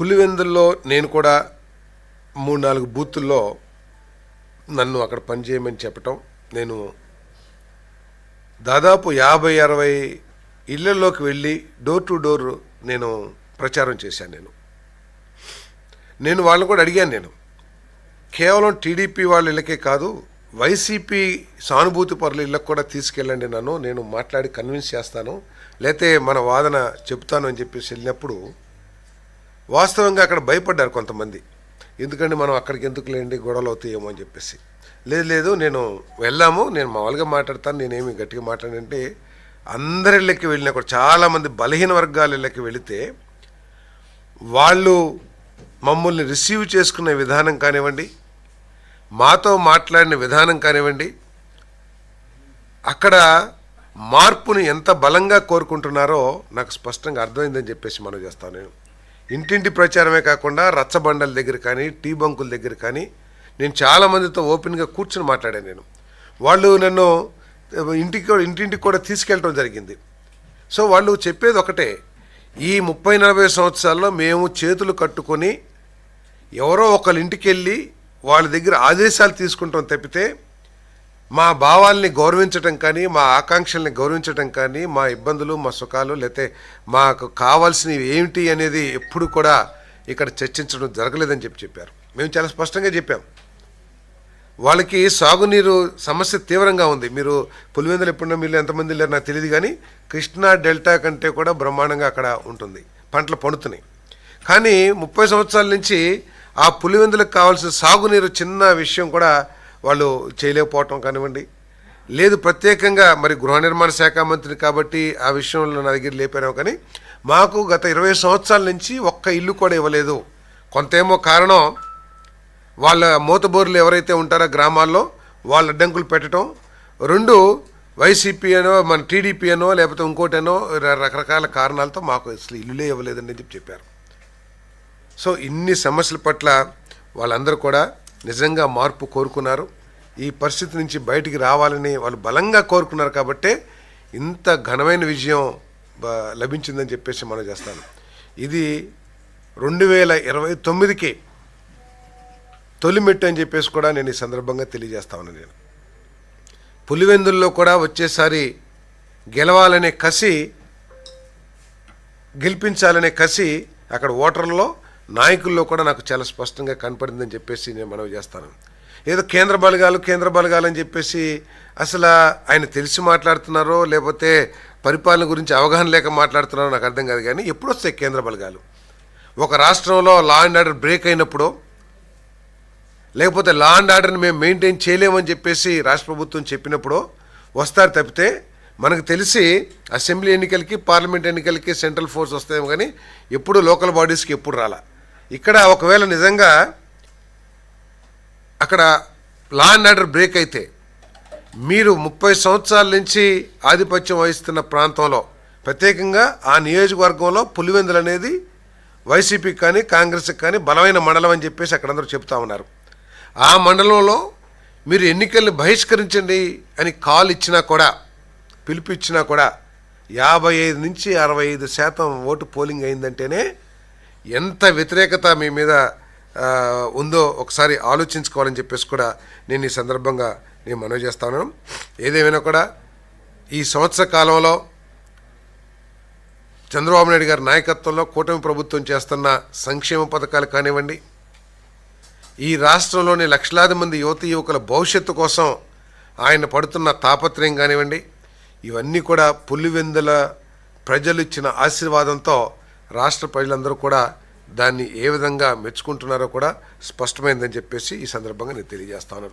పులివెందుల్లో నేను కూడా మూడు నాలుగు బూతుల్లో నన్ను అక్కడ పనిచేయమని చెప్పటం నేను దాదాపు యాభై అరవై ఇళ్ళలోకి వెళ్ళి డోర్ టు డోర్ నేను ప్రచారం చేశాను నేను. నేను వాళ్ళని కూడా అడిగాను నేను. కేవలం టీడీపీ వాళ్ళ ఇళ్ళకే కాదు వైసీపీ సానుభూతి పరుల ఇళ్ళకు కూడా తీసుకెళ్ళండి నన్ను నేను మాట్లాడి కన్విన్స్ చేస్తాను లేతే మన వాదన చెప్తాను అని చెప్పేసి వెళ్ళినప్పుడు వాస్తవంగా అక్కడ భయపడ్డారు కొంతమంది. ఎందుకంటే మనం అక్కడికి ఎందుకు లేండి గొడవలు అవుతాయేమో అని చెప్పేసి. లేదు లేదు నేను వెళ్ళాము నేను మామూలుగా మాట్లాడతాను నేనేమి గట్టిగా మాట్లాడంటే అందరి ఇళ్ళకి వెళ్ళినా కూడా చాలామంది బలహీన వర్గాల ఇళ్ళకి వెళితే వాళ్ళు మమ్మల్ని రిసీవ్ చేసుకునే విధానం కానివ్వండి మాతో మాట్లాడిన విధానం కానివ్వండి అక్కడ మార్పుని ఎంత బలంగా కోరుకుంటున్నారో నాకు స్పష్టంగా అర్థమైందని చెప్పేసి మనం చేస్తాను నేను. ఇంటింటి ప్రచారమే కాకుండా రచ్చబండల దగ్గర కానీ టీ బంకుల దగ్గర కానీ నేను చాలామందితో ఓపెన్గా కూర్చుని మాట్లాడాను నేను. వాళ్ళు నన్ను ఇంటికి ఇంటింటికి కూడా తీసుకెళ్ళడం జరిగింది. సో వాళ్ళు చెప్పేది ఒకటే ఈ ముప్పై నలభై సంవత్సరాల్లో మేము చేతులు కట్టుకొని ఎవరో ఒకళ్ళ ఇంటికి వెళ్ళి వాళ్ళ దగ్గర ఆదేశాలు తీసుకుంటాం తప్పితే మా భావాల్ని గౌరవించటం కానీ మా ఆకాంక్షల్ని గౌరవించటం కానీ మా ఇబ్బందులు మా సుఖాలు లేతే మాకు కావాల్సినవి ఏమిటి అనేది ఎప్పుడు కూడా ఇక్కడ చర్చించడం జరగలేదని చెప్పి చెప్పారు. మేము చాలా స్పష్టంగా చెప్పాం. వాళ్ళకి సాగునీరు సమస్య తీవ్రంగా ఉంది. మీరు పులివెందులు ఎప్పుడున్నా మీరు ఎంతమంది లేరు నాకు తెలియదు కానీ కృష్ణా డెల్టా కంటే కూడా బ్రహ్మాండంగా అక్కడ ఉంటుంది. పంటలు పండుతున్నాయి. కానీ ముప్పై సంవత్సరాల నుంచి ఆ పులివెందులకు కావాల్సిన సాగునీరు చిన్న విషయం కూడా వాళ్ళు చేయలేకపోవటం కానివ్వండి. లేదు ప్రత్యేకంగా మరి గృహ నిర్మాణ శాఖ మంత్రి కాబట్టి ఆ విషయంలో నా దగ్గర లేపారేమో కానీ మాకు గత ఇరవై సంవత్సరాల నుంచి ఒక్క ఇల్లు కూడా ఇవ్వలేదు. కొంతేమో కారణం వాళ్ళ మూతబోర్లు ఎవరైతే ఉంటారో గ్రామాల్లో వాళ్ళ అడ్డంకులు పెట్టడం రెండు వైసీపీ అనో మన టీడీపీ అనో లేకపోతే ఇంకోటనో రకరకాల కారణాలతో మాకు అసలు ఇల్లులే ఇవ్వలేదని చెప్పి చెప్పారు. సో ఇన్ని సమస్యల పట్ల వాళ్ళందరూ కూడా నిజంగా మార్పు కోరుకున్నారు. ఈ పరిస్థితి నుంచి బయటికి రావాలని వాళ్ళు బలంగా కోరుకున్నారు కాబట్టే ఇంత ఘనమైన విజయం బ- లభించిందని చెప్పేసి మనం చేస్తాను. ఇది రెండు వేల ఇరవై తొమ్మిదికి తొలిమెట్టు అని చెప్పేసి కూడా నేను ఈ సందర్భంగా తెలియజేస్తా ఉన్నాను నేను. పులివెందుల్లో కూడా వచ్చేసారి గెలవాలనే కసి గెలిపించాలనే కసి అక్కడ ఓటర్లలో నాయకుల్లో కూడా నాకు చాలా స్పష్టంగా కనపడిందని చెప్పేసి నేను మనవి చేస్తాను. ఏదో కేంద్ర బలగాలు కేంద్ర బలగాలు అని చెప్పేసి అసలు ఆయన తెలిసి మాట్లాడుతున్నారో లేకపోతే పరిపాలన గురించి అవగాహన లేక మాట్లాడుతున్నారో నాకు అర్థం కాదు కానీ ఎప్పుడు వస్తాయి కేంద్ర బలగాలు? ఒక రాష్ట్రంలో లా అండ్ ఆర్డర్ బ్రేక్ అయినప్పుడు లేకపోతే లా అండ్ ఆర్డర్ని మేము మెయింటైన్ చేయలేమని చెప్పేసి రాష్ట్ర ప్రభుత్వం చెప్పినప్పుడు వస్తారు తప్పితే మనకు తెలిసి అసెంబ్లీ ఎన్నికలకి పార్లమెంట్ ఎన్నికలకి సెంట్రల్ ఫోర్స్ వస్తాయేమో కానీ ఎప్పుడు లోకల్ బాడీస్కి ఎప్పుడు రాలా? ఇక్కడ ఒకవేళ నిజంగా అక్కడ లా అండ్ ఆర్డర్ బ్రేక్ అయితే మీరు ముప్పై సంవత్సరాల నుంచి ఆధిపత్యం వహిస్తున్న ప్రాంతంలో ప్రత్యేకంగా ఆ నియోజకవర్గంలో పులివెందులు అనేది వైసీపీకి కానీ కాంగ్రెస్కి కానీ బలమైన మండలం అని చెప్పేసి అక్కడందరూ చెప్తా ఉన్నారు. ఆ మండలంలో మీరు ఎన్నికల్ని బహిష్కరించండి అని కాల్ ఇచ్చినా కూడా పిలుపు ఇచ్చినా కూడా యాభై ఐదు నుంచి అరవై ఐదు శాతం ఓటు పోలింగ్ అయిందంటేనే ఎంత వ్యతిరేకత మీ మీద ఉందో ఒకసారి ఆలోచించుకోవాలని చెప్పేసి కూడా నేను ఈ సందర్భంగా నేను మనవి చేస్తాను ఏదేమైనా కూడా ఈ సంవత్సర కాలంలో చంద్రబాబు నాయుడు గారి నాయకత్వంలో కూటమి ప్రభుత్వం చేస్తున్న సంక్షేమ పథకాలు కానివ్వండి ఈ రాష్ట్రంలోని లక్షలాది మంది యువతి యువకుల భవిష్యత్తు కోసం ఆయన పడుతున్న తాపత్రయం కానివ్వండి ఇవన్నీ కూడా పులివెందుల ప్రజలు ఇచ్చిన ఆశీర్వాదంతో రాష్ట్ర ప్రజలందరూ కూడా దాన్ని ఏ విధంగా మెచ్చుకుంటున్నారో కూడా స్పష్టమైందని చెప్పేసి ఈ సందర్భంగా నేను తెలియజేస్తాను